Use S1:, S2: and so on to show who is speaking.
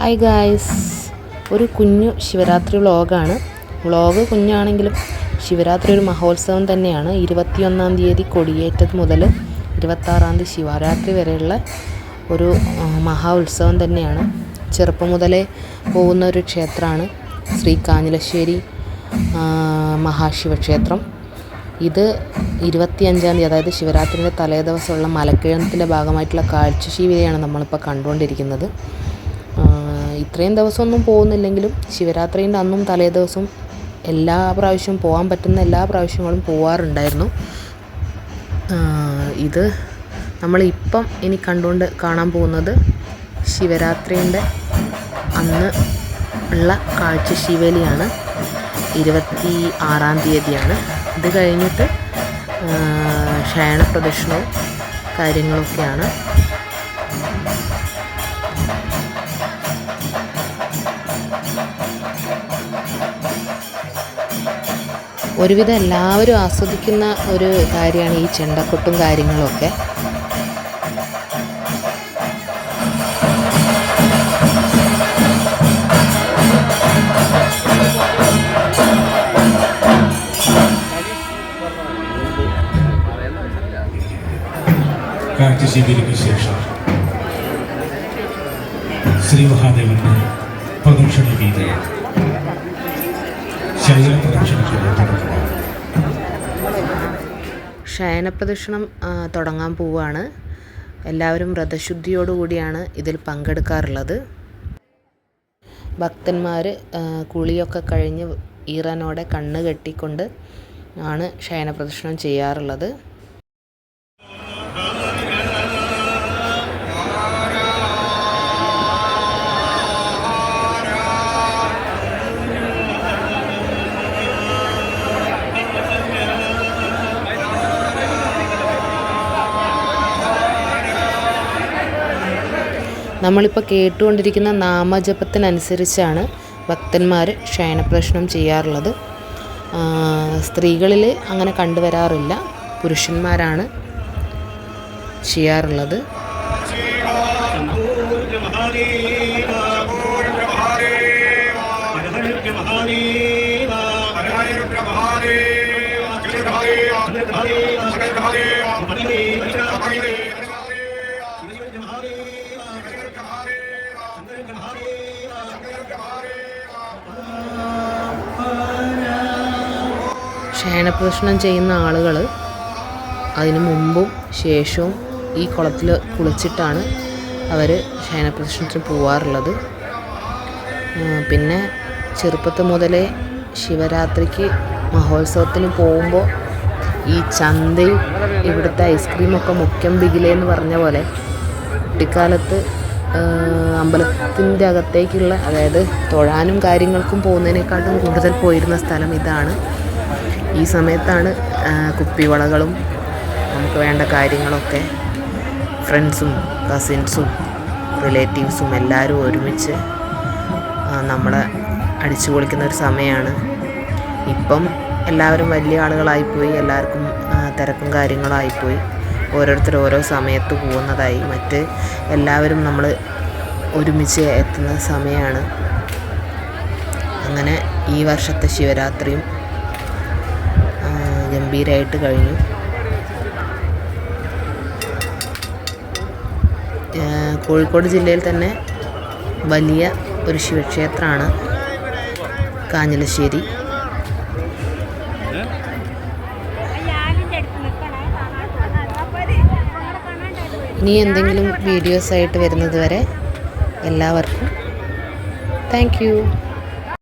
S1: Hi guys ഒരു കുഞ്ഞു ശിവരാത്രി വ്ളോഗാണ്. വ്ളോഗ് കുഞ്ഞാണെങ്കിലും ശിവരാത്രി ഒരു മഹോത്സവം തന്നെയാണ്. ഇരുപത്തിയൊന്നാം തീയതി കൊടിയേറ്റത് മുതൽ ഇരുപത്താറാം തീയതി ശിവരാത്രി വരെയുള്ള ഒരു മഹാ ഉത്സവം തന്നെയാണ്. ചെറുപ്പം മുതലേ പോകുന്ന ഒരു ക്ഷേത്രമാണ് ശ്രീ കാഞ്ഞിലശ്ശേരി മഹാശിവക്ഷേത്രം. ഇത് ഇരുപത്തിയഞ്ചാം തീയതി അതായത് ശിവരാത്രിയുടെ തലേദിവസമുള്ള മലക്കിഴത്തിന്റെ ഭാഗമായിട്ടുള്ള കാഴ്ചശീവിതയാണ് നമ്മളിപ്പോൾ കണ്ടുകൊണ്ടിരിക്കുന്നത്. ഇത്രയും ദിവസമൊന്നും പോകുന്നില്ലെങ്കിലും ശിവരാത്രീന്റെ അന്നും തലേ ദിവസവും എല്ലാ പ്രാവശ്യവും പോകാൻ പറ്റുന്ന എല്ലാ പ്രാവശ്യങ്ങളും പോവാറുണ്ടായിരുന്നു. ഇത് നമ്മളിപ്പം ഇനി കണ്ടുകൊണ്ട് കാണാൻ പോകുന്നത് ശിവരാത്രീന്റെ അന്ന് ഉള്ള കാഴ്ച ശിവലിയാണ്. ഇരുപത്തി ആറാം തീയതിയാണ്. ഇത് കഴിഞ്ഞിട്ട് ആ, പ്രദക്ഷിണവും കാര്യങ്ങളൊക്കെയാണ്. ഒരുവിധം എല്ലാവരും ആസ്വദിക്കുന്ന ഒരു കാര്യമാണ് ഈ ചെണ്ടക്കൊട്ടും കാര്യങ്ങളൊക്കെ.
S2: കാഴ്ചശീലിക്ക് ശേഷം ശ്രീ മഹാദേവന്റെ പ്രദക്ഷിണ ഗീത ശൈല പ്രദക്ഷിണത്തിന് തുടക്കമാണ്
S1: ശയനപ്രദക്ഷിണം തുടങ്ങാൻ പോവുകയാണ് എല്ലാവരും വ്രതശുദ്ധിയോടുകൂടിയാണ് ഇതിൽ പങ്കെടുക്കാറുള്ളത്. ഭക്തന്മാർ കുളിയൊക്കെ കഴിഞ്ഞ് ഈറനോടെ കണ്ണ് കെട്ടിക്കൊണ്ട് ആണ് ശയനപ്രദക്ഷിണം ചെയ്യാറുള്ളത്. നമ്മളിപ്പോൾ കേട്ടുകൊണ്ടിരിക്കുന്ന നാമജപത്തിനനുസരിച്ചാണ് ഭക്തന്മാർ ക്ഷയണപ്രശ്നം ചെയ്യാറുള്ളത്. സ്ത്രീകളിൽ അങ്ങനെ കണ്ടുവരാറില്ല. പുരുഷന്മാരാണ് ചെയ്യാറുള്ളത്. ശയനപ്രദക്ഷിണം ചെയ്യുന്ന ആളുകൾ അതിനു മുമ്പും ശേഷവും ഈ കുളത്തിൽ കുളിച്ചിട്ടാണ് അവർ ശയനപ്രദക്ഷിണത്തിന് പോവാറുള്ളത്. പിന്നെ ചെറുപ്പത്ത് മുതലേ ശിവരാത്രിക്ക് മഹോത്സവത്തിന് പോകുമ്പോൾ ഈ ചന്തയും ഇവിടുത്തെ ഐസ്ക്രീമൊക്കെ മുഖ്യം ബിഗിലേ എന്ന് പറഞ്ഞ പോലെ കുട്ടിക്കാലത്ത് അമ്പലത്തിന്റെ അകത്തേക്കുള്ള അതായത് തൊഴാനും കാര്യങ്ങൾക്കും പോകുന്നതിനേക്കാട്ടും കൂടുതൽ പോയിരുന്ന സ്ഥലം ഇതാണ്. ഈ സമയത്താണ് കുപ്പിവളകളും നമുക്ക് വേണ്ട കാര്യങ്ങളൊക്കെ ഫ്രണ്ട്സും കസിൻസും റിലേറ്റീവ്സും എല്ലാവരും ഒരുമിച്ച് നമ്മളെ അടിച്ചു പൊളിക്കുന്ന ഒരു സമയമാണ് ഇപ്പം എല്ലാവരും വലിയ ആളുകളായിപ്പോയി എല്ലാവർക്കും തിരക്കും കാര്യങ്ങളായിപ്പോയി. ഓരോരുത്തർ ഓരോ സമയത്ത് പോകുന്നതായി. മറ്റ് എല്ലാവരും നമ്മൾ ഒരുമിച്ച് എത്തുന്ന സമയമാണ് അങ്ങനെ ഈ വർഷത്തെ ശിവരാത്രിയും ഗംഭീരമായിട്ട് കഴിഞ്ഞു. കോഴിക്കോട് ജില്ലയിൽ തന്നെ വലിയ ഒരു ശിവക്ഷേത്രമാണ് കാഞ്ഞിലശ്ശേരി. ഇനി എന്തെങ്കിലും വീഡിയോസായിട്ട് വരുന്നത് വരെ എല്ലാവർക്കും താങ്ക് യു.